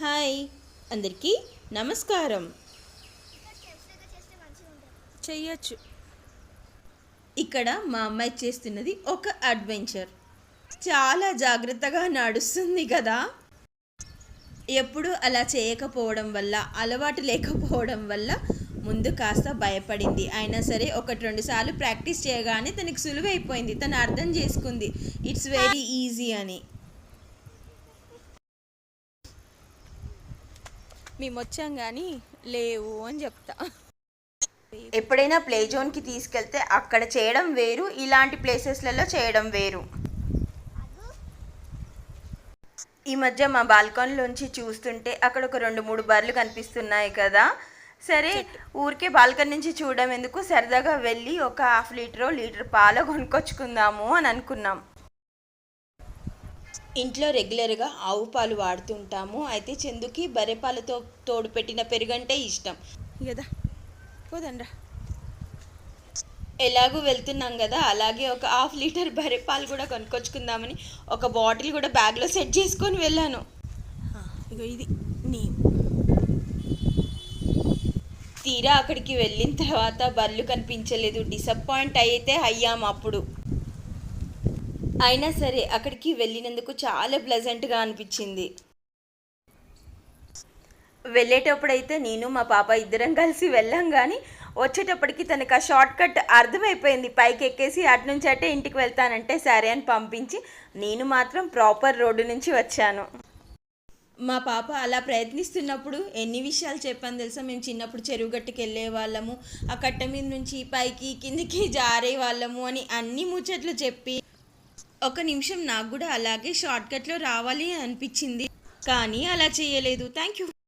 Hi అందరికీ నమస్కారం. చెయ్యొచ్చు. ఇక్కడ మా అమ్మాయి చేస్తున్నది ఒక అడ్వెంచర్. చాలా జాగ్రత్తగా నడుస్తుంది కదా. ఎప్పుడు అలా చేయకపోవడం వల్ల అలవాటు లేకపోవడం వల్ల ముందు కాస్త భయపడింది. అయినా సరే ఒకటి రెండు సార్లు ప్రాక్టీస్ చేయగానే తనకి సులువైపోయింది. తను అర్థం చేసుకుంది ఇట్స్ వెరీ ఈజీ అని. మేము వచ్చాం కానీ లేవు అని చెప్తా. ఎప్పుడైనా ప్లే జోన్కి తీసుకెళ్తే అక్కడ చేయడం వేరు ఇలాంటి ప్లేసెస్లలో చేయడం వేరు. ఈ మధ్య మా బాల్కనీలోంచి చూస్తుంటే అక్కడ ఒక రెండు మూడు బర్రెలు కనిపిస్తున్నాయి కదా. సరే ఊరికే బాల్కనీ నుంచి చూడడం ఎందుకు? సరదాగా వెళ్ళి ఒక హాఫ్ లీటర్ లీటర్ పాలు కొనుక్కొచ్చుకుందాము అని అనుకున్నాం. ఇంట్లో రెగ్యులర్గా ఆవు పాలు వాడుతుంటాము. అయితే చందుకి బర్రె పాలతో తోడు పెట్టిన పెరుగంటే ఇష్టం. కదా పోదండ్రా. ఎలాగూ వెళ్తున్నాం కదా అలాగే ఒక హాఫ్ లీటర్ బర్రె పాలు కూడా కొనుక్కొచ్చుకుందామని ఒక బాటిల్ కూడా బ్యాగ్లో సెట్ చేసుకొని వెళ్ళాను. ఇగో ఇది నీ. తీరా అక్కడికి వెళ్ళిన తర్వాత బర్రెలు కనిపించలేదు. డిసప్పాయింట్ అయితే అయ్యాం అప్పుడు. అయినా సరే అక్కడికి వెళ్ళినందుకు చాలా ప్లెజెంట్గా అనిపించింది. వెళ్ళేటప్పుడైతే నేను మా పాప ఇద్దరం కలిసి వెళ్ళాం కానీ వచ్చేటప్పటికి తనకు ఆ షార్ట్ కట్ అర్థమైపోయింది. పైకి ఎక్కేసి అటు నుంచి అటే ఇంటికి వెళ్తానంటే సరే అని పంపించి నేను మాత్రం ప్రాపర్ రోడ్డు నుంచి వచ్చాను. మా పాప అలా ప్రయత్నిస్తున్నప్పుడు ఎన్ని విషయాలు చెప్పాను తెలుసా? మేము చిన్నప్పుడు చెరువు గట్టుకు వెళ్ళే వాళ్ళము ఆ కట్ట మీద నుంచి పైకి కిందికి జారే వాళ్ళము అని అన్ని ముచ్చట్లు చెప్పి ఒక నిమిషం నాకు కూడా అలాగే షార్ట్కట్లో రావాలి అనిపించింది. కానీ అలా చేయలేదు. Thank you